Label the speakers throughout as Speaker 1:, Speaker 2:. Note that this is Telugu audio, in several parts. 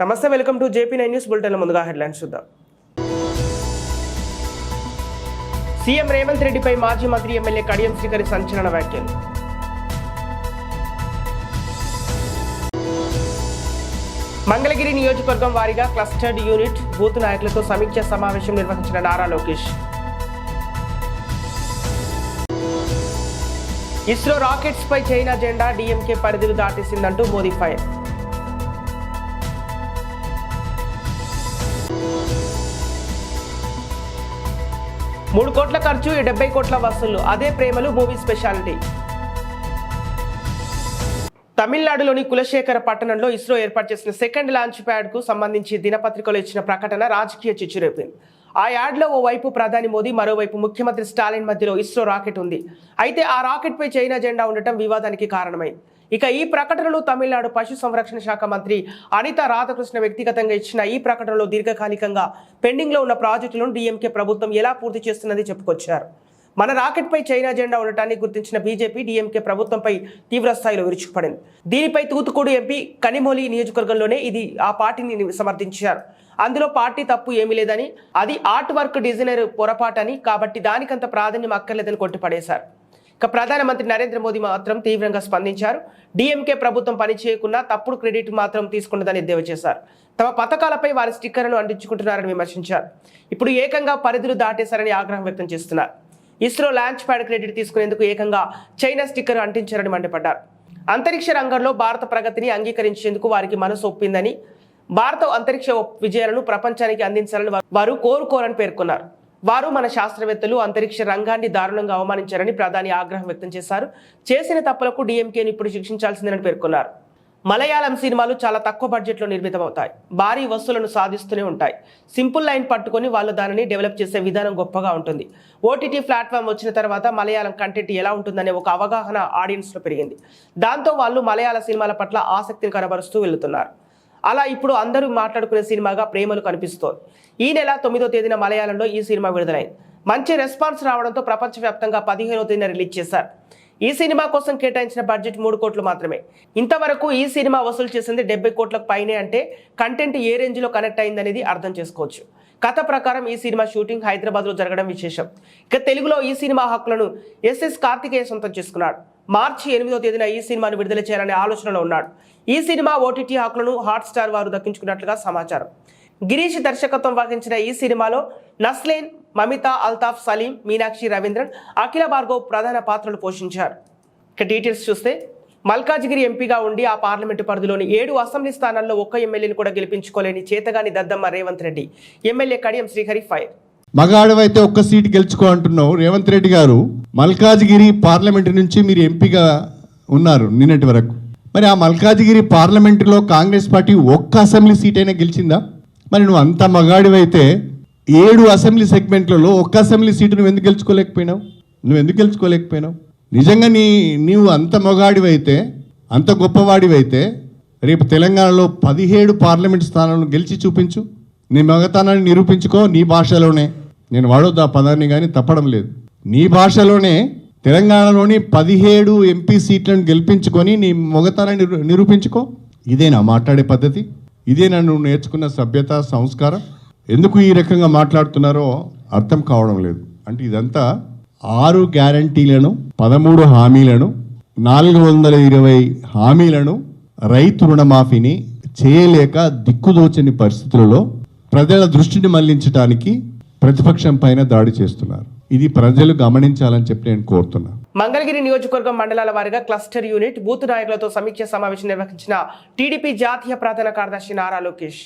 Speaker 1: నమస్తే welcome to J P nine news bulletin ముందుగా హెడ్లైన్స్ చూద్దాం. సీఎం రేవంత్ రెడ్డిపై మాజీ మంత్రి ఎమ్మెల్యే కడియం శ్రీకరి సంచలన వ్యాఖ్యలు. మంగళగిరి నియోజకవర్గం వారీగా క్లస్టర్డ్ యూనిట్ బూత్ నాయకులతో సమీక్ష సమావేశం నిర్వహించిన నారా లోకేష్. ఇస్రో రాకెట్స్ పై చైనా జెండా డిఎంకే పరిధిలు దాటేసిందంటూ మోదీ ఫైర్. మూడు కోట్ల ఖర్చు డెబ్బై కోట్ల వసూలు అదే ప్రేమలు మూవీ స్పెషాలిటీ. తమిళనాడులోని కులశేఖర పట్టణంలో ఇస్రో ఏర్పాటు చేసిన సెకండ్ లాంచ్ ప్యాడ్కు సంబంధించి దినపత్రికలో ఇచ్చిన ప్రకటన రాజకీయ చిచ్చురేపింది. ఆ యాడ్లో ఓవైపు ప్రధాని మోదీ మరోవైపు ముఖ్యమంత్రి స్టాలిన్ మధ్యలో ఇస్రో రాకెట్ ఉంది. అయితే ఆ రాకెట్పై చైనా జెండా ఉండటం వివాదానికి కారణమైంది. ఇక ఈ ప్రకటనలు తమిళనాడు పశు సంరక్షణ శాఖ మంత్రి అనిత రాధాకృష్ణ వ్యక్తిగతంగా ఇచ్చిన ఈ ప్రకటనలో దీర్ఘకాలికంగా పెండింగ్లో ఉన్న ప్రాజెక్టులను డీఎంకే ప్రభుత్వం ఎలా పూర్తి చేస్తున్నది చెప్పుకొచ్చారు. మన రాకెట్ పై చైనా జెండా ఉండటాన్ని గుర్తించిన బీజేపీ డీఎంకే ప్రభుత్వంపై తీవ్రస్థాయిలో విరుచుకుపడింది. దీనిపై తూతుకుడు ఎంపీ కనిమోలి నియోజకవర్గంలోనే ఇది ఆ పార్టీని సమర్థించారు. అందులో పార్టీ తప్పు ఏమీ లేదని అది ఆర్ట్ వర్క్ డిజైనర్ పొరపాటని కాబట్టి దానికంత ప్రాధాన్యం అక్కర్లేదని కొట్టిపడేశారు. ఇక ప్రధానమంత్రి నరేంద్ర మోదీ మాత్రం తీవ్రంగా స్పందించారు. డీఎంకే ప్రభుత్వం పనిచేయకుండా తప్పుడు క్రెడిట్ మాత్రం తీసుకున్నదని ఎద్దేవా చేశారు. తమ పథకాలపై వారి స్టిక్కర్లను అంటించుకుంటున్నారని విమర్శించారు. ఇప్పుడు ఏకంగా పరిధులు దాటేశారని ఆగ్రహం వ్యక్తం చేస్తున్నారు. ఇస్రో లాంచ్ ప్యాడ్ క్రెడిట్ తీసుకునేందుకు ఏకంగా చైనా స్టిక్కర్ అంటించారని మండిపడ్డారు. అంతరిక్ష రంగంలో భారత ప్రగతిని అంగీకరించేందుకు వారికి మనసు ఒప్పిందని భారత అంతరిక్ష విజయాలను ప్రపంచానికి అందించాలని వారు కోరుకోరని పేర్కొన్నారు. వారు మన శాస్త్రవేత్తలు అంతరిక్ష రంగాన్ని దారుణంగా అవమానించారని ప్రధాని ఆగ్రహం వ్యక్తం చేశారు. చేసిన తప్పులకు డిఎంకేని ఇప్పుడు శిక్షించాల్సిందని పేర్కొన్నారు. మలయాళం సినిమాలు చాలా తక్కువ బడ్జెట్లో నిర్మితమవుతాయి. భారీ వస్తువులను సాధిస్తూనే ఉంటాయి. సింపుల్ లైన్ పట్టుకొని వాళ్ళు దానిని డెవలప్ చేసే విధానం గొప్పగా ఉంటుంది. ఓటీటీ ప్లాట్ఫామ్ వచ్చిన తర్వాత మలయాళం కంటెంట్ ఎలా ఉంటుందనే ఒక అవగాహన ఆడియన్స్లో పెరిగింది. దాంతో వాళ్ళు మలయాళ సినిమాల పట్ల ఆసక్తిని కనబరుస్తూ వెళ్తున్నారు. అలా ఇప్పుడు అందరూ మాట్లాడుకునే సినిమాగా ప్రేమలు కనిపిస్తోంది. ఈ నెల తొమ్మిదో తేదీన మలయాళంలో ఈ సినిమా విడుదలైంది. మంచి రెస్పాన్స్ రావడంతో ప్రపంచవ్యాప్తంగా పదిహేనో తేదీన రిలీజ్ చేశారు. ఈ సినిమా కోసం కేటాయించిన బడ్జెట్ మూడు కోట్లు మాత్రమే. ఇంతవరకు ఈ సినిమా వసూలు చేసింది డెబ్బై కోట్లకు పైనే అంటే కంటెంట్ ఏ రేంజ్లో కనెక్ట్ అయిందనేది అర్థం చేసుకోవచ్చు. కథ ప్రకారం ఈ సినిమా షూటింగ్ హైదరాబాద్లో జరగడం విశేషం. ఇక తెలుగులో ఈ సినిమా హక్కులను ఎస్ఎస్ కార్తికేయ సొంతం చేసుకున్నాడు. మార్చి ఎనిమిదో తేదీన ఈ సినిమాను విడుదల చేయాలనే ఆలోచనలో ఉన్నాడు. ఈ సినిమా ఓటీటీ హక్కులను హాట్ స్టార్ వారు దక్కించుకున్నట్లుగా సమాచారం. గిరీష్ దర్శకత్వం వహించిన ఈ సినిమాలో నస్లేన్ మమితా అల్తాఫ్ సలీం మీనాక్షి రవీంద్రన్ అఖిల భార్గవ్ ప్రధాన పాత్రలు పోషించారు. ఇక డీటెయిల్స్ చూస్తే మల్కాజ్గిరి ఎంపీగా ఉండి ఆ పార్లమెంటు పరిధిలోని ఏడు అసెంబ్లీ స్థానాల్లో ఒక్క ఎమ్మెల్యేని కూడా గెలిపించుకోలేని చేతగాని దద్దమ్మ రేవంత్ రెడ్డి ఎమ్మెల్యే కడియం శ్రీహరి ఫైర్.
Speaker 2: మగాడవైతే ఒక్క సీటు గెలుచుకో అంటున్నావు రేవంత్ రెడ్డి గారు. మల్కాజ్గిరి పార్లమెంటు నుంచి మీరు ఎంపీగా ఉన్నారు నిన్నటి వరకు. మరి ఆ మల్కాజ్గిరి పార్లమెంటులో కాంగ్రెస్ పార్టీ ఒక్క అసెంబ్లీ సీట్ అయినా గెలిచిందా? మరి నువ్వు అంత మగాడివైతే ఏడు అసెంబ్లీ సెగ్మెంట్లలో ఒక్క అసెంబ్లీ సీటు నువ్వు ఎందుకు గెలుచుకోలేకపోయినావు? నువ్వు ఎందుకు గెలుచుకోలేకపోయినావు? నిజంగా నీ నీవు అంత మగాడివైతే అంత గొప్పవాడివైతే రేపు తెలంగాణలో పదిహేడు పార్లమెంట్ స్థానాలను గెలిచి చూపించు. నీ మగతనాన్ని నిరూపించుకో నీ భాషలోనే. నేను వాడొద్దు ఆ పదాన్ని కానీ తప్పడం లేదు. నీ భాషలోనే తెలంగాణలోని పదిహేడు ఎంపీ సీట్లను గెలిపించుకొని నీ మొగతనాన్ని నిరూపించుకో. ఇదేనా మాట్లాడే పద్ధతి. ఇదే నన్ను నేర్చుకున్న సభ్యత సంస్కారం. ఎందుకు ఈ రకంగా మాట్లాడుతున్నారో అర్థం కావడం లేదు. అంటే ఇదంతా ఆరు గ్యారంటీలను పదమూడు హామీలను నాలుగు వందల ఇరవై హామీలను రైతు రుణమాఫీని చేయలేక దిక్కుదోచని పరిస్థితులలో ప్రజల దృష్టిని మళ్ళించడానికి ప్రతిపక్షం పైన దాడి చేస్తున్నారు. ఇది ప్రజలు గమనించాలని చెప్పి నేను కోరుతున్నా.
Speaker 1: మంగళగిరి నియోజకవర్గం మండలాల వారిగా క్లస్టర్ యూనిట్ బూత్ నాయకులతో సమీక్ష సమావేశం నిర్వహించిన టీడీపీ జాతీయ ప్రధాన కార్యదర్శి నారా లోకేష్.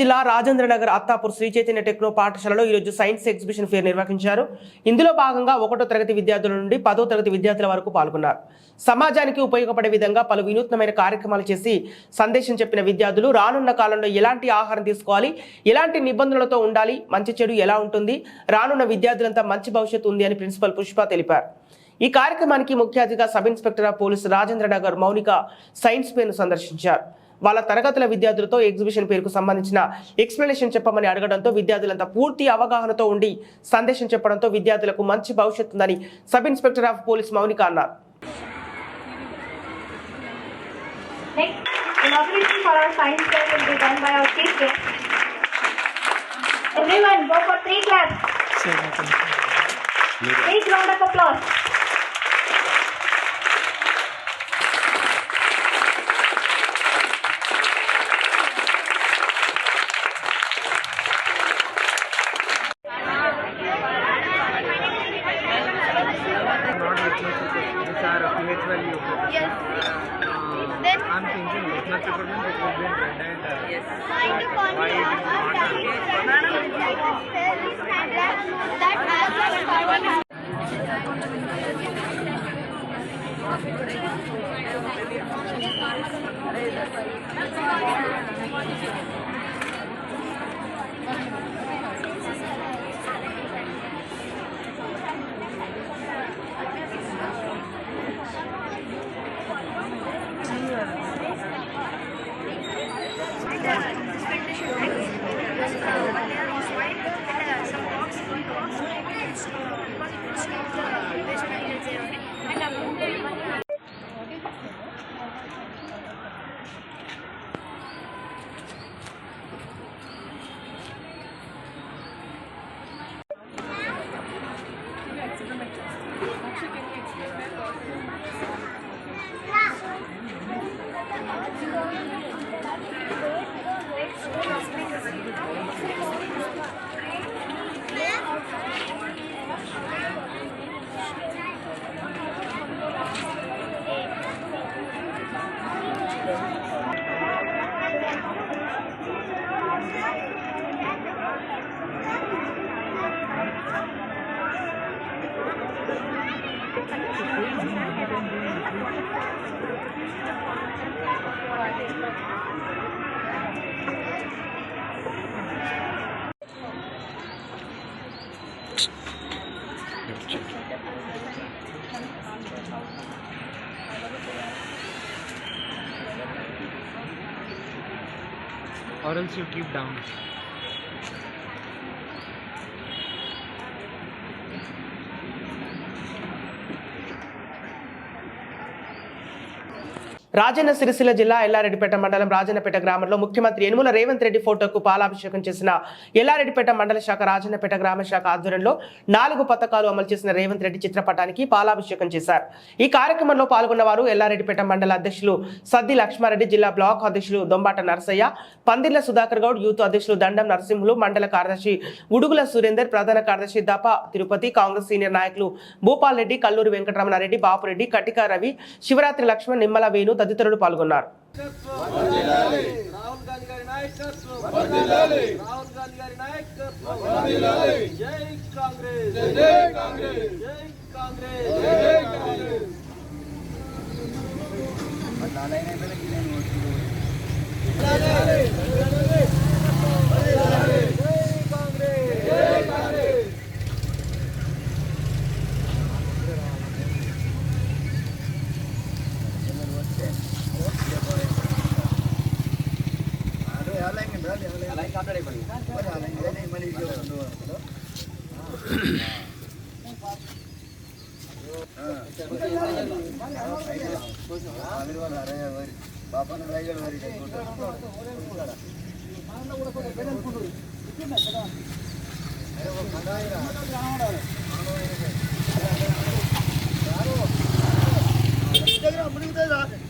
Speaker 1: జిల్లా రాజేంద్రనగర్ అత్తాపూర్ శ్రీ చైతన్య టెక్నో పాఠశాలలో ఈరోజు సైన్స్ ఎగ్జిబిషన్ ఫేర్ నిర్వహించారు. ఇందులో భాగంగా ఒకటో తరగతి విద్యార్థుల నుండి పదో తరగతి విద్యార్థుల వరకు పాల్గొన్నారు. సమాజానికి ఉపయోగపడే విధంగా పలు వినూత్నమైన కార్యక్రమాలు చేసి సందేశం చెప్పిన విద్యార్థులు రానున్న కాలంలో ఎలాంటి ఆహారం తీసుకోవాలి ఎలాంటి నిబంధనలతో ఉండాలి మంచి చెడు ఎలా ఉంటుంది రానున్న విద్యార్థులంతా మంచి భవిష్యత్తు ఉంది అని ప్రిన్సిపల్ పుష్ప తెలిపారు. ఈ కార్యక్రమానికి ముఖ్య అతిథిగా sub inspector of police Rajendranagar Mounika science ఫేర్ను సందర్శించారు. వాళ్ళ తరగతుల విద్యార్థులతో ఎగ్జిబిషన్ పేరుకు సంబంధించిన ఎక్స్ప్లెనేషన్ చెప్పమని అడగడంతో విద్యార్థులంతా పూర్తి అవగాహనతో ఉండి సందేశం చెప్పడంతో విద్యార్థులకు మంచి భవిష్యత్తు ఉందని sub inspector of police Mounika అన్నారు.
Speaker 3: Everyone, go for three claps. Big round of applause. Yes.
Speaker 4: Find
Speaker 3: that
Speaker 4: has a. Thank you. Or else you keep down.
Speaker 1: Rajanna Sircilla జిల్లా ఎల్లారెడ్డిపేట మండలం రాజన్నపేట గ్రామంలో ముఖ్యమంత్రి యనుమల రేవంత్ రెడ్డి ఫోటోకు పాలాభిషేకం చేసిన ఎల్లారెడ్డిపేట మండల శాఖ రాజన్నపేట గ్రామ శాఖ ఆధ్వర్యంలో నాలుగు పథకాలు అమలు చేసిన రేవంత్ రెడ్డి చిత్రపటానికి పాలాభిషేకం చేశారు. ఈ కార్యక్రమంలో పాల్గొన్న వారు ఎల్లారెడ్డిపేట మండల అధ్యక్షులు సద్ది లక్ష్మారెడ్డి జిల్లా బ్లాక్ అధ్యక్షులు దొంబాట నరసయ్య పందిర్ల సుధాకర్ గౌడ్ యూత్ అధ్యక్షులు దండం నరసింహులు మండల కార్యదర్శి ఉడుగుల సురేందర్ ప్రధాన కార్యదర్శి దప తిరుపతి కాంగ్రెస్ సీనియర్ నాయకులు భూపాల్ రెడ్డి కల్లూరి వెంకటరమణారెడ్డి బాపురెడ్డి కటికా రవి శివరాత్రి లక్ష్మణ్ నిమ్మల వేణు తదితరులు పాల్గొన్నారు.
Speaker 5: రాహుల్ గాంధీ గారి నాయకత్వం రాహుల్ గాంధీ గారి నాయకత్వం జై కాంగ్రెస్ జై కాంగ్రెస్ జై కాంగ్రెస్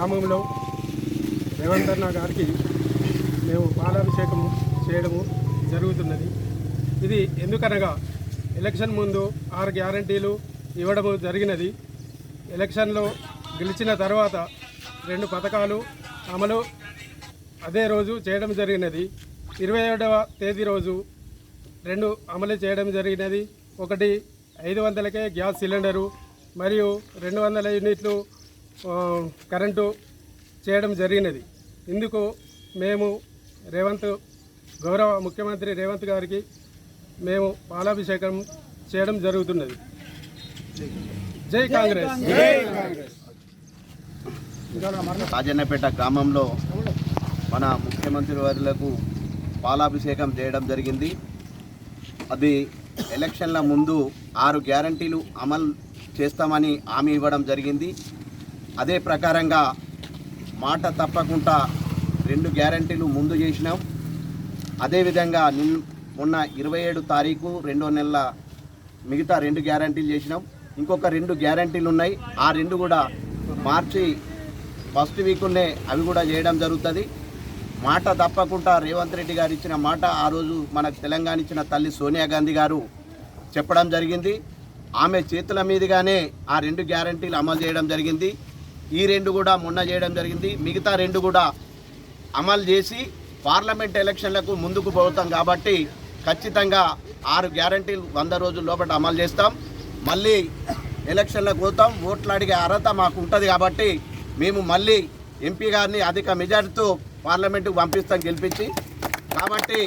Speaker 6: గ్రామంలో రేవంత్ అన్న గారికి మేము పాలాభిషేకం చేయడము జరుగుతున్నది. ఇది ఎందుకనగా ఎలక్షన్ ముందు ఆరు గ్యారంటీలు ఇవ్వడము జరిగినది. ఎలక్షన్లో గెలిచిన తర్వాత రెండు పథకాలు అమలు అదే రోజు చేయడం జరిగినది. ఇరవై ఏడవ తేదీ రోజు రెండు అమలు చేయడం జరిగినది. ఒకటి ఐదు వందలకే గ్యాస్ సిలిండరు మరియు రెండు వందల యూనిట్లు కరెంటు చేయడం జరిగినది. ఇందుకు మేము రేవంత్ గౌరవ ముఖ్యమంత్రి రేవంత్ గారికి మేము పాలాభిషేకం చేయడం జరుగుతున్నది. జై కాంగ్రెస్.
Speaker 7: రాజన్నపేట గ్రామంలో మన ముఖ్యమంత్రి వారులకు పాలాభిషేకం చేయడం జరిగింది. అది ఎలక్షన్ల ముందు ఆరు గ్యారంటీలు అమలు చేస్తామని హామీ ఇవ్వడం జరిగింది. అదే ప్రకారంగా మాట తప్పకుండా రెండు గ్యారంటీలు ముందు చేసినాం. అదేవిధంగా నిన్ మొన్న ఇరవై ఏడు తారీఖు రెండో నెలల మిగతా రెండు గ్యారంటీలు చేసినాం. ఇంకొక రెండు గ్యారంటీలు ఉన్నాయి. ఆ రెండు కూడా మార్చి ఫస్ట్ వీకునే అవి కూడా చేయడం జరుగుతుంది. మాట తప్పకుండా రేవంత్ రెడ్డి గారు ఇచ్చిన మాట ఆ రోజు మనకు తెలంగాణ ఇచ్చిన తల్లి సోనియా గాంధీ గారు చెప్పడం జరిగింది. ఆమె చేతుల మీదుగానే ఆ రెండు గ్యారంటీలు అమలు చేయడం జరిగింది. ఈ రెండు కూడా మొన్న చేయడం జరిగింది. మిగతా రెండు కూడా అమలు చేసి పార్లమెంట్ ఎలక్షన్లకు ముందుకు పోతాం కాబట్టి ఖచ్చితంగా ఆరు గ్యారంటీలు వంద రోజుల లోపల అమలు చేస్తాం. మళ్ళీ ఎలక్షన్లకు పోతాం. ఓట్లు అడిగే అర్హత మాకు ఉంటుంది కాబట్టి మేము మళ్ళీ ఎంపీ గారిని అధిక మెజార్టీతో పార్లమెంటుకు పంపిస్తాం గెలిపించి. కాబట్టి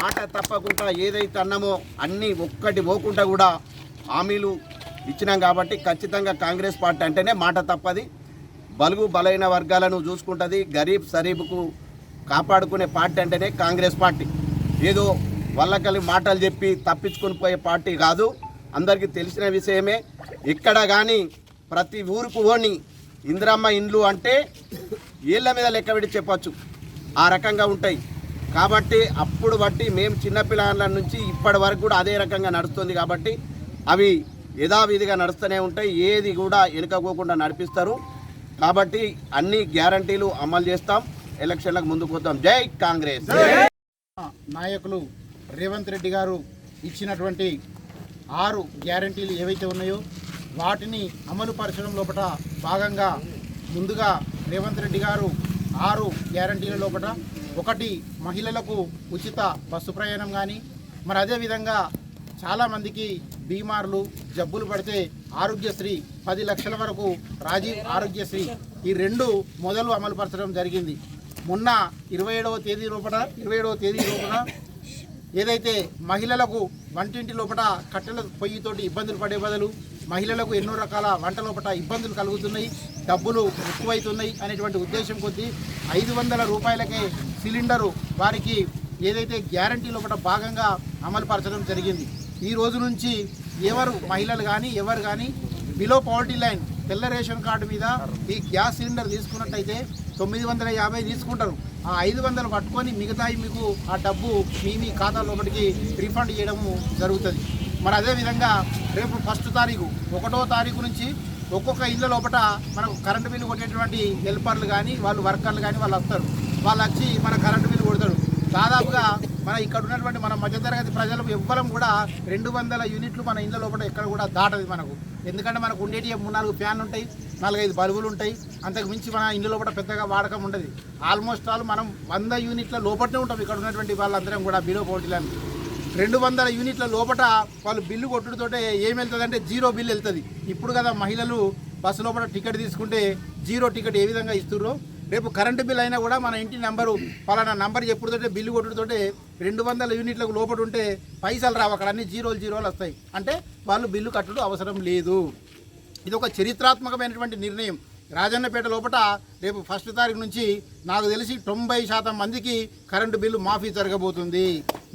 Speaker 7: మాట తప్పకుండా ఏదైతే అన్నామో అన్నీ ఒక్కటి పోకుండా కూడా హామీలు ఇచ్చినాం కాబట్టి ఖచ్చితంగా కాంగ్రెస్ పార్టీ అంటేనే మాట తప్పది. బలుగు బలైన వర్గాలను చూసుకుంటుంది. గరీబ్ సరీబ్కు కాపాడుకునే పార్టీ అంటేనే కాంగ్రెస్ పార్టీ. ఏదో వల్లకలి మాటలు చెప్పి తప్పించుకొని పోయే పార్టీ కాదు. అందరికీ తెలిసిన విషయమే. ఇక్కడ కానీ ప్రతి ఊరుకు పోని ఇందిరమ్మ ఇండ్లు అంటే ఏళ్ళ మీద లెక్క పెట్టి చెప్పచ్చు. ఆ రకంగా ఉంటాయి. కాబట్టి అప్పుడు బట్టి మేము చిన్నపిల్లల నుంచి ఇప్పటి వరకు కూడా అదే రకంగా నడుస్తుంది కాబట్టి అవి యథావిధిగా నడుస్తూనే ఉంటాయి. ఏది కూడా వెనుకపోకుండా నడిపిస్తారు. కాబట్టి అన్ని గ్యారంటీలు అమలు చేస్తాం. ఎలక్షన్లకు ముందుకు పోతాం జై కాంగ్రెస్.
Speaker 8: నాయకులు రేవంత్ రెడ్డి గారు ఇచ్చినటువంటి ఆరు గ్యారంటీలు ఏవైతే ఉన్నాయో వాటిని అమలు పరచడం లోపల భాగంగా ముందుగా రేవంత్ రెడ్డి గారు ఆరు గ్యారంటీల లోపల ఒకటి మహిళలకు ఉచిత బస్సు ప్రయాణం కానీ మరి అదేవిధంగా చాలామందికి బీమార్లు జబ్బులు పడితే ఆరోగ్యశ్రీ పది లక్షల వరకు రాజీవ్ ఆరోగ్యశ్రీ. ఈ రెండు మొదలు అమలుపరచడం జరిగింది. మొన్న ఇరవై ఏడవ తేదీ లోపల ఇరవై ఏడవ తేదీ లోపల ఏదైతే మహిళలకు వంటింటి లోపల కట్టెల పొయ్యితోటి ఇబ్బందులు పడే బదులు మహిళలకు ఎన్నో రకాల వంట లోపల ఇబ్బందులు కలుగుతున్నాయి డబ్బులు ఎక్కువైతున్నాయి అనేటువంటి ఉద్దేశం కొద్దీ ఐదు వందల రూపాయలకే సిలిండరు వారికి ఏదైతే గ్యారంటీ లోపల భాగంగా అమలు పరచడం జరిగింది. ఈ రోజు నుంచి ఎవరు మహిళలు కానీ ఎవరు కానీ బిలో పవర్టీ లైన్ తెల్ల రేషన్ కార్డు మీద ఈ గ్యాస్ సిలిండర్ తీసుకున్నట్టయితే తొమ్మిది వందల యాభై తీసుకుంటారు. ఆ ఐదు వందలు పట్టుకొని మిగతాయి మీకు ఆ డబ్బు మీ మీ ఖాతాలోపటికి రిఫండ్ రీఫండ్ చేయడము జరుగుతుంది. మరి అదేవిధంగా రేపు ఫస్ట్ తారీఖు ఒకటో తారీఖు నుంచి ఒక్కొక్క ఇళ్ళ లోపల మనకు కరెంటు బిల్లు కొట్టేటువంటి హెల్పర్లు కానీ వాళ్ళు వర్కర్లు కానీ వాళ్ళు వస్తారు. వాళ్ళు వచ్చి మన కరెంటు బిల్లు కొడతారు. దాదాపుగా మన ఇక్కడ ఉన్నటువంటి మన మధ్యతరగతి ప్రజలు ఎవ్వరం కూడా రెండు వందల యూనిట్లు మన ఇళ్ళ లోపల ఎక్కడ కూడా దాటది మనకు. ఎందుకంటే మనకు ఉండేటి మూడు నాలుగు ఫ్యాన్లు ఉంటాయి నాలుగైదు బల్బులు ఉంటాయి అంతకు మించి మన ఇంట్లో లోపల పెద్దగా వాడకం ఉండదు. ఆల్మోస్ట్ ఆల్ మనం వంద యూనిట్ల లోపలనే ఉంటాం. ఇక్కడ ఉన్నటువంటి వాళ్ళందరం కూడా బిలో పోటీలని రెండు వందల యూనిట్ల లోపల వాళ్ళు బిల్లు కొట్టుడుతోటే ఏం వెళ్తుంది అంటే జీరో బిల్లు వెళ్తుంది. ఇప్పుడు కదా మహిళలు బస్సు లోపల టికెట్ తీసుకుంటే జీరో టికెట్ ఏ విధంగా ఇస్తుర్రో? రేపు కరెంటు బిల్ అయినా కూడా మన ఇంటి నెంబరు పలానా నంబర్ చెప్పుడుతోటే బిల్లు కొట్టుడుతోటే రెండు వందల యూనిట్లకు లోపల ఉంటే పైసలు రావు. అక్కడ అన్ని జీరోలు జీరోలు వస్తాయి. అంటే వాళ్ళు బిల్లు కట్టడం అవసరం లేదు. ఇది ఒక చరిత్రాత్మకమైనటువంటి నిర్ణయం. రాజన్నపేట లోపల రేపు ఫస్ట్ తారీఖు నుంచి నాకు తెలిసి తొంభై శాతం మందికి కరెంటు బిల్లు మాఫీ జరగబోతుంది.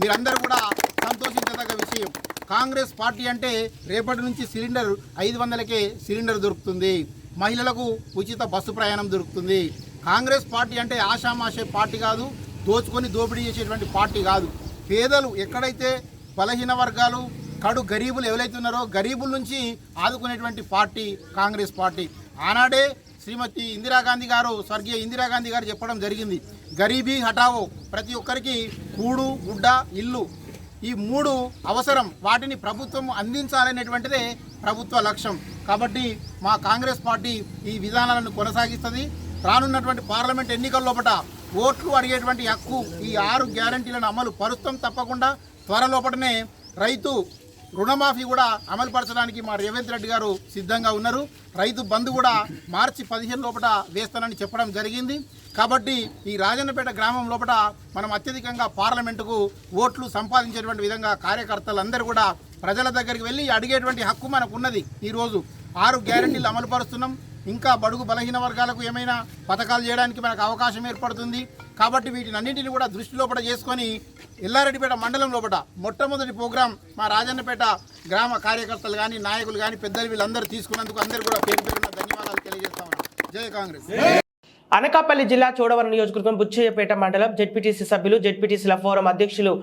Speaker 8: మీరందరూ కూడా సంతోషించదగ్గ విషయం. కాంగ్రెస్ పార్టీ అంటే రేపటి నుంచి సిలిండర్ ఐదు వందలకే సిలిండర్ దొరుకుతుంది. మహిళలకు ఉచిత బస్సు ప్రయాణం దొరుకుతుంది. కాంగ్రెస్ పార్టీ అంటే ఆషామాషే పార్టీ కాదు దోచుకొని దోపిడీ చేసేటువంటి పార్టీ కాదు. పేదలు ఎక్కడైతే బలహీన వర్గాలు కడు గరీబులు ఎవరైతే ఉన్నారో గరీబుల నుంచి ఆదుకునేటువంటి పార్టీ కాంగ్రెస్ పార్టీ. ఆనాడే శ్రీమతి ఇందిరాగాంధీ గారు స్వర్గీయ ఇందిరాగాంధీ గారు చెప్పడం జరిగింది. గరీబీ హఠావో ప్రతి ఒక్కరికి కూడు గుడ్డ ఇల్లు. ఈ మూడు అవసరం. వాటిని ప్రభుత్వం అందించాలనేటువంటిదే ప్రభుత్వ లక్ష్యం. కాబట్టి మా కాంగ్రెస్ పార్టీ ఈ విధానాలను కొనసాగిస్తుంది. రానున్నటువంటి పార్లమెంట్ ఎన్నికల లోపల ఓట్లు అడిగేటువంటి హక్కు ఈ ఆరు గ్యారంటీలను అమలు పరుస్తాం తప్పకుండా. త్వరలోపటనే రైతు రుణమాఫీ కూడా అమలు పరచడానికి మా రేవంత్ రెడ్డి గారు సిద్ధంగా ఉన్నారు. రైతు బంధు కూడా మార్చి పదిహేను లోపల వేస్తానని చెప్పడం జరిగింది. కాబట్టి ఈ రాజన్నపేట గ్రామం లోపల మనం అత్యధికంగా పార్లమెంటుకు ఓట్లు సంపాదించేటువంటి విధంగా కార్యకర్తలందరూ కూడా ప్రజల దగ్గరికి వెళ్ళి అడిగేటువంటి హక్కు మనకు ఉన్నది ఈరోజు ఆరు గ్యారంటీలు అమలు పరుస్తున్నాం ఇంకా బడుగు బలహీన వర్గాలకు ఏమైనా పథకాలు చేయడానికి మనకు అవకాశం ఏర్పడుతుంది. కాబట్టి వీటిని అన్నింటినీ కూడా దృష్టి లోపల చేసుకొని ఎల్లారెడ్డిపేట మండలం లోపల మొట్టమొదటి ప్రోగ్రాం మా రాజన్నపేట గ్రామ కార్యకర్తలు కానీ నాయకులు కానీ పెద్దలు వీళ్ళందరూ తీసుకున్నందుకు అందరూ కూడా పేరు పేరున ధన్యవాదాలు తెలియజేస్తా జై కాంగ్రెస్.
Speaker 1: అనకాపల్లి జిల్లా చూడవరం నియోజకవర్గం బుచ్చయ్యపేట మండలం జెడ్పీటీసీ సభ్యులు జెడ్పీటీసీల ఫోరం అధ్యక్షులు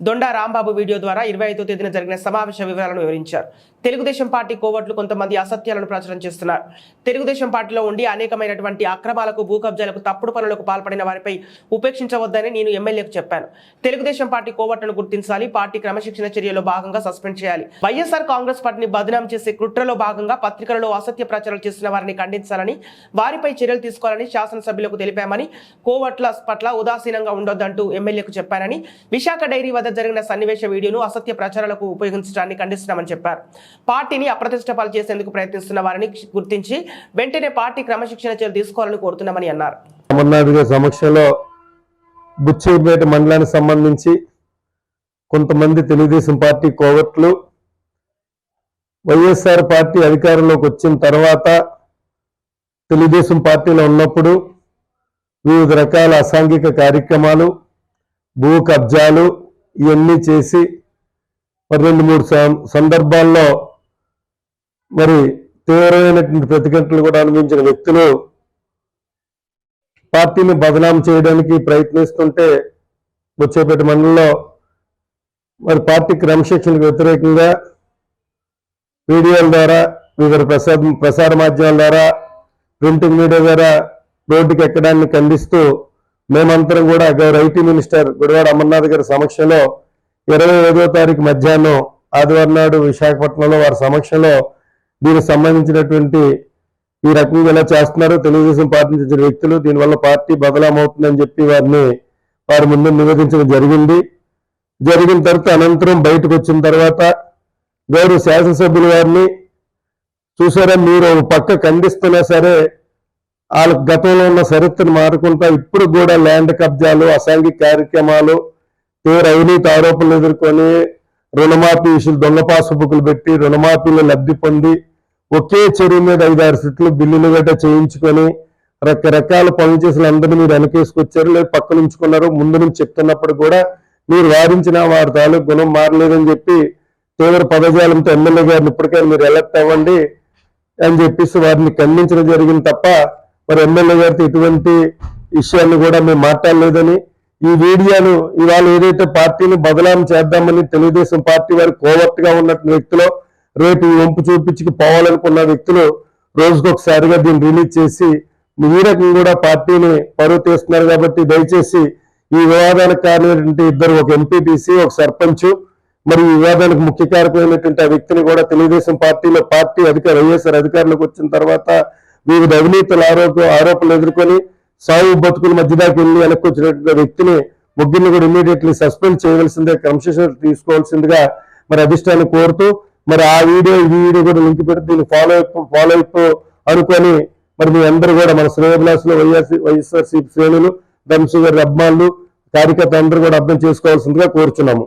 Speaker 1: దొండా రాంబాబు వీడియో ద్వారా ఇరవై ఐదో తేదీన జరిగిన సమావేశ వివరాలను వివరించారు. తెలుగుదేశం పార్టీ కోవట్లు కొంతమంది అసత్యాలను ప్రచారం చేస్తున్నారు. తెలుగుదేశం పార్టీలో ఉండి అనేకమైనటువంటి అక్రమాలకు భూకబ్జాలకు తప్పుడు పనులకు పాల్పడిన వారిపై ఉపేక్షించవద్దని నేను ఎమ్మెల్యేకు చెప్పాను. తెలుగుదేశం పార్టీ కోవట్లను గుర్తించాలి పార్టీ క్రమశిక్షణ చర్యలో భాగంగా సస్పెండ్ చేయాలి. వైఎస్ఆర్ కాంగ్రెస్ పార్టీని బదనాం చేసే కుట్రలో భాగంగా పత్రికలలో అసత్య ప్రచారాలు చేస్తున్న వారిని ఖండించాలని వారిపై చర్యలు తీసుకోవాలని శాసనసభ్యులకు తెలిపామని కోవట్ల పట్ల ఉదాసీనంగా ఉండొద్దంటూ ఎమ్మెల్యేకు చెప్పానని విశాఖ డైరీ వద్ద జరిగిన సన్నివేశ వీడియోను అసత్య ప్రచారాలకు ఉపయోగించడాన్ని ఖండిస్తున్నామని చెప్పారు. పార్టీని అప్రతిష్టపాలు చేసేందుకు ప్రయత్నిస్తున్న వారిని గుర్తించి వెంటనే పార్టీ క్రమశిక్షణ చర్యలు తీసుకోవాలని కోరుతున్నామని అన్నారు.
Speaker 9: అమర్నాథ్ గారి సమక్షంలో బుచ్చేపేట మండలానికి సంబంధించి కొంతమంది తెలుగుదేశం పార్టీ కోవట్లు వైఎస్ఆర్ పార్టీ అధికారంలోకి వచ్చిన తర్వాత తెలుగుదేశం పార్టీలో ఉన్నప్పుడు వివిధ రకాల అసాంఘిక కార్యక్రమాలు భూ కబ్జాలు ఇవన్నీ చేసి మరి రెండు మూడు సందర్భాల్లో మరి తీవ్రమైనటువంటి ప్రతిఘటనలు కూడా అనుభవించిన వ్యక్తులు పార్టీని బదనాం చేయడానికి ప్రయత్నిస్తుంటే బుచ్చేపేట మండలంలో మరి పార్టీ క్రమశిక్షణకు వ్యతిరేకంగా వీడియోల ద్వారా వివిధ ప్రసార ప్రసార మాధ్యమాల ద్వారా ప్రింటింగ్ మీడియా ద్వారా రోడ్డుకి ఎక్కడాన్ని ఖండిస్తూ మేమంతరం కూడా గౌరవ ఐటీ మినిస్టర్ గుడివాడ అమర్నాథ్ గారి సమక్షంలో ఇరవై ఐదో తారీఖు మధ్యాహ్నం ఆదివారం నాడు విశాఖపట్నంలో వారి సమక్షంలో దీనికి సంబంధించినటువంటి ఈ రకంగా ఇలా చేస్తున్నారు తెలుగుదేశం పార్టీ నుంచి వ్యక్తులు దీనివల్ల పార్టీ బదలామవుతుందని చెప్పి వారిని వారి ముందు నివేదించడం జరిగింది. జరిగిన తర్వాత అనంతరం బయటకు వచ్చిన తర్వాత గౌరవ శాసనసభ్యుల వారిని చూసారా మీరు ఒక పక్క ఖండిస్తున్నా సరే వాళ్ళ గతంలో ఉన్న చరిత్రను మారుకుంటా ఇప్పుడు కూడా ల్యాండ్ కబ్జాలు అసాంఘిక కార్యక్రమాలు తీవ్ర అవినీతి ఆరోపణలు ఎదుర్కొని రుణమాఫీ ఇష్యూలు దొంగ పాసుబుక్లు పెట్టి రుణమాఫీలో లబ్ధి పొంది ఒకే చెరువు మీద ఐదారు సిట్లు బిల్లులు గట్ట చేయించుకొని రకరకాల పనులు చేసిన అందరినీ మీరు వెనకేసుకొచ్చారు లేదు పక్కన ఉంచుకున్నారు. ముందు నుంచి చెప్తున్నప్పుడు కూడా మీరు వారించిన వారి తాలూకు గుణం మారలేదని చెప్పి తీవ్ర పదజాలంతో ఎమ్మెల్యే గారిని ఇప్పటికైనా మీరు ఎలక్ట్ అవ్వండి అని చెప్పేసి వారిని ఖండించడం జరిగింది తప్ప మరి ఎమ్మెల్యే గారితో ఎటువంటి విషయాన్ని కూడా మేము మాట్లాడలేదని ఈ వీడియోను ఇవాళ ఏదైతే పార్టీని బదలాం చేద్దామని తెలుగుదేశం పార్టీ వారి కోవర్ట్గా ఉన్నటువంటి వ్యక్తిలో రేపు ఈ వంపు చూపించుకు పోవాలనుకున్న వ్యక్తులు రోజుకొకసారిగా దీన్ని రిలీజ్ చేసి ఈ కూడా పార్టీని పరువు తీస్తున్నారు కాబట్టి దయచేసి ఈ వివాదానికి కారణమైనటువంటి ఇద్దరు ఒక ఎంపీటీసీ ఒక సర్పంచ్ మరి ఈ వివాదానికి ముఖ్య కారకమైనటువంటి ఆ వ్యక్తిని కూడా తెలుగుదేశం పార్టీలో పార్టీ అధికార వైఎస్ఆర్ అధికారులకు వచ్చిన తర్వాత వివిధ అవినీతుల ఆరోప ఆరోపణలు ఎదుర్కొని సాగు బతుకుల మధ్యదాకా వెళ్ళి వెనక్కి వచ్చినటువంటి వ్యక్తిని ముగ్గురిని కూడా ఇమీడియట్లీ సస్పెండ్ చేయవలసిందే క్రమశిక్షణ తీసుకోవాల్సిందిగా మరి అధిష్టాన్ని కోరుతూ మరి ఆ వీడియో ఈ వీడియో కూడా లింక్ పెడితే దీన్ని ఫాలో అప్ ఫాలో అప్ అనుకొని మరి మీ అందరూ కూడా మన శ్రేయభిలాసులు వైఎస్ఆర్ వైఎస్ఆర్సీ శ్రేణులు ధనుసు గారి అభిమానులు కార్యకర్త అందరూ కూడా అర్థం చేసుకోవాల్సిందిగా కోరుచున్నాము.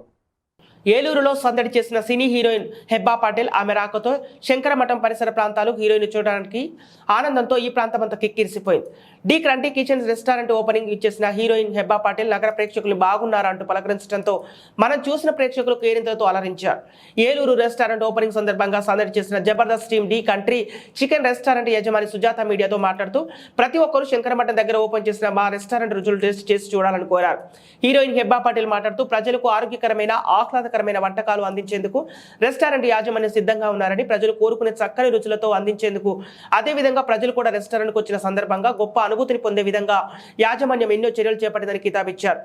Speaker 1: ఏలూరులో సందడి చేసిన సినీ హీరోయిన్ హెబ్బా పాటిల్ ఆమె రాకతో శంకరమఠం పరిసర ప్రాంతాలు హీరోయిన్ చూడడానికి ఆనందంతో ఈ ప్రాంతమంతా కిక్కిరిసిపోయింది. The country kitchen restaurant opening ఇచ్చేసిన హీరోయిన్ హెబ్బా పాటిల్ నగర ప్రేక్షకులు బాగున్నారా అంటూ పలకరించడంతో మనం చూసిన ప్రేక్షకులు కేరింతలతో అలరించారు. ఏలూరు రెస్టారెంట్ ఓపెనింగ్ సందర్భంగా సందడి చేసిన Jabardasth team the country chicken restaurant యజమాని సుజాత మీడియాతో మాట్లాడుతూ ప్రతి ఒక్కరూ శంకరమఠం దగ్గర ఓపెన్ చేసిన మా రెస్టారెంట్ రుచులు టేస్ట్ చేసి చూడాలని కోరారు హీరోయిన్ హెబ్బా పాటిల్ మాట్లాడుతూ ప్రజలకు ఆరోగ్యకరమైన ఆహ్లాదకరమైన వంటకాలు అందించేందుకు రెస్టారెంట్ యాజమాన్యం సిద్ధంగా ఉన్నారని ప్రజలు కోరుకునే చక్కని రుచులతో అందించేందుకు అదేవిధంగా ప్రజలు కూడా రెస్టారెంట్కు వచ్చిన సందర్భంగా గొప్ప అనుభూతిని పొందే విధంగా యాజమాన్యం ఎన్నో చర్యలు చేపట్టిందని కితాబిచ్చారు.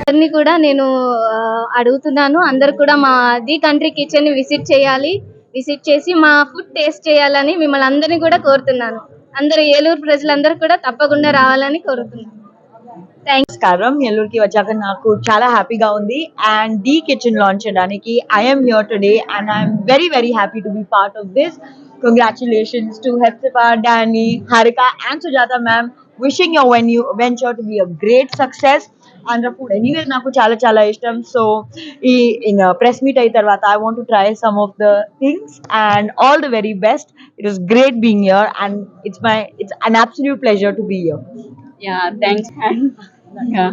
Speaker 3: అందరినీ కూడా నేను అడుగుతున్నాను. అందరు కూడా మా ది కంట్రీ కిచెన్ విజిట్ చేయాలి. విజిట్ చేసి మా ఫుడ్ టేస్ట్ చేయాలని మిమ్మల్ని అందరినీ కూడా కోరుతున్నాను. అందరూ ఏలూరు ప్రజలందరూ కూడా తప్పకుండా రావాలని కోరుతున్నాను.
Speaker 10: నమస్కారం నెల్లూరుకి వచ్చాక నాకు చాలా హ్యాపీగా ఉంది. అండ్ ది కిచెన్ లాంచ్ చేయడానికి I'm here today and I'm very very happy to be part of this congratulations to Hepsifa Dani Harika and Sujatha ma'am wishing your when you venture to be a great success Andhra food anyway నాకు చాలా చాలా ఇష్టం. సో ఈ ప్రెస్ మీట్ అయిన తర్వాత I want to try some of the things and all the very best it is great being here and it's my it's an absolute pleasure to be here
Speaker 11: Yeah, thanks. yeah.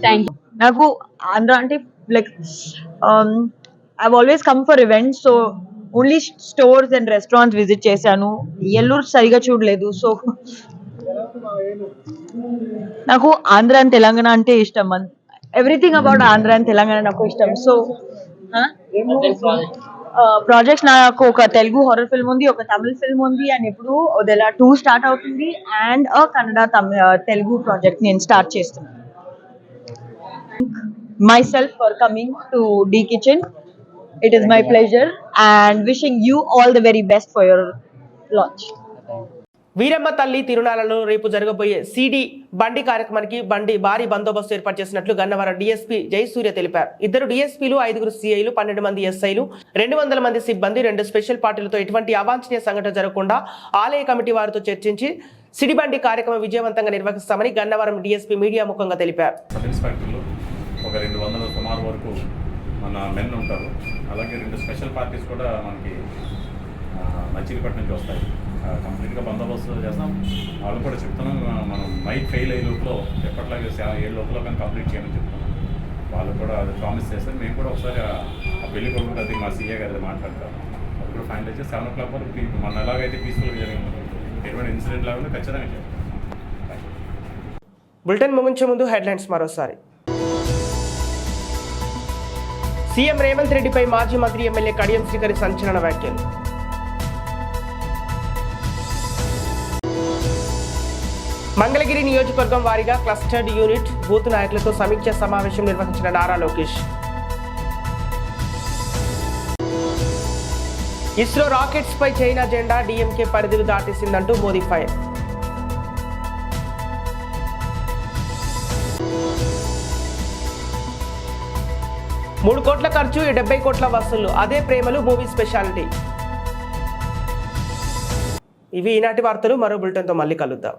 Speaker 11: Thank you.
Speaker 10: నాకు ఆంధ్ర అంటే like I always come for events so only stores and restaurants visit చేశాను ఎల్లూరు సరిగా చూడలేదు సో నాకు ఆంధ్ర అండ్ తెలంగాణ అంటే ఇష్టం everything about Andhra and Telangana నాకు ఇష్టం సో ప్రాజెక్ట్ నాకు ఒక తెలుగు హారర్ ఫిల్మ్ ఉంది ఒక తమిళ ఫిల్మ్ ఉంది అండ్ ఇప్పుడు ఎలా టూ స్టార్ట్ అవుతుంది అండ్ కన్నడ తమిళ తెలుగు ప్రాజెక్ట్ నేను స్టార్ట్ చేస్తున్నాను. Myself for coming to the kitchen it is my pleasure and wishing you all the very best for your launch
Speaker 1: Veeramma తల్లి తిరునాలలో రేపు జరగబోయే సిడి బండి కార్యక్రమానికి బండి భారీ బందోబస్తు ఏర్పాటు చేసినట్లు గన్నవరం డీఎస్పీ జయసూర్య తెలిపారు. ఇద్దరు డీఎస్పీలు ఐదుగురు సిఐలు పన్నెండు మంది ఎస్ఐలు రెండు వందల మంది సిబ్బంది రెండు స్పెషల్ పార్టీలతో ఎటువంటి అవాంఛనీయ సంఘటన జరగకుండా ఆలయ కమిటీ వారితో చర్చించి సిడిబండి కార్యక్రమం విజయవంతంగా నిర్వహిస్తామని గన్నవరం డీఎస్పీ మీడియా ముఖంగా తెలిపారు.
Speaker 12: ఒక రెండు వందల సుమారు వరకు మన మెన్ ఉంటారు. అలాగే రెండు స్పెషల్ పార్టీస్ కూడా మనకి మచిలీపట్నం నుంచి వస్తాయి. కంప్లీట్గా బందోబస్తు చేస్తాం వాళ్ళు కూడా చెప్తున్నాం మనం నైట్ ఫెయిల్ అయ్యే లోపల ఎప్పట్లాగే ఏడు లోపల కానీ కంప్లీట్ చేయమని చెప్తున్నాం. వాళ్ళు కూడా అది ప్రామిస్ చేస్తారు. మేము కూడా ఒకసారి ఆ పెళ్ళి కొడుకు అది మా సీఏ గారి మాట్లాడతాం. అది కూడా ఫైనల్ చేసి సెవెన్ ఓ క్లాక్ వరకు మనం మన ఎలాగైతే పీస్ఫుల్గా జరిగింది ఎటువంటి ఇన్సిడెంట్ లేకుండా ఖచ్చితంగా చేస్తాం.
Speaker 1: బులెటిన్ ముగించే ముందు హెడ్లైన్స్ మరోసారి. సీఎం రేవంత్ రెడ్డిపై మాజీ మంత్రి ఎమ్మెల్యే కడియం శ్రీకరి సంచలన వ్యాఖ్యలు. మంగళగిరి నియోజకవర్గం వారీగా క్లస్టర్డ్ యూనిట్ బూత్ నాయకులతో సమీక్ష సమావేశం నిర్వహించిన నారా లోకేష్. ఇస్రో రాకెట్స్ పై చైనా జెండా డిఎంకే పరిధిని దాటేసిందంటూ మోదీ ఫైర్. మూడు కోట్ల ఖర్చు డెబ్బై కోట్ల వసూలు అదే ప్రేమలు మూవీ స్పెషాలిటీ. ఇవి ఈనాటి వార్తలు. మరో బులెటిన్తో మళ్ళీ కలుద్దాం.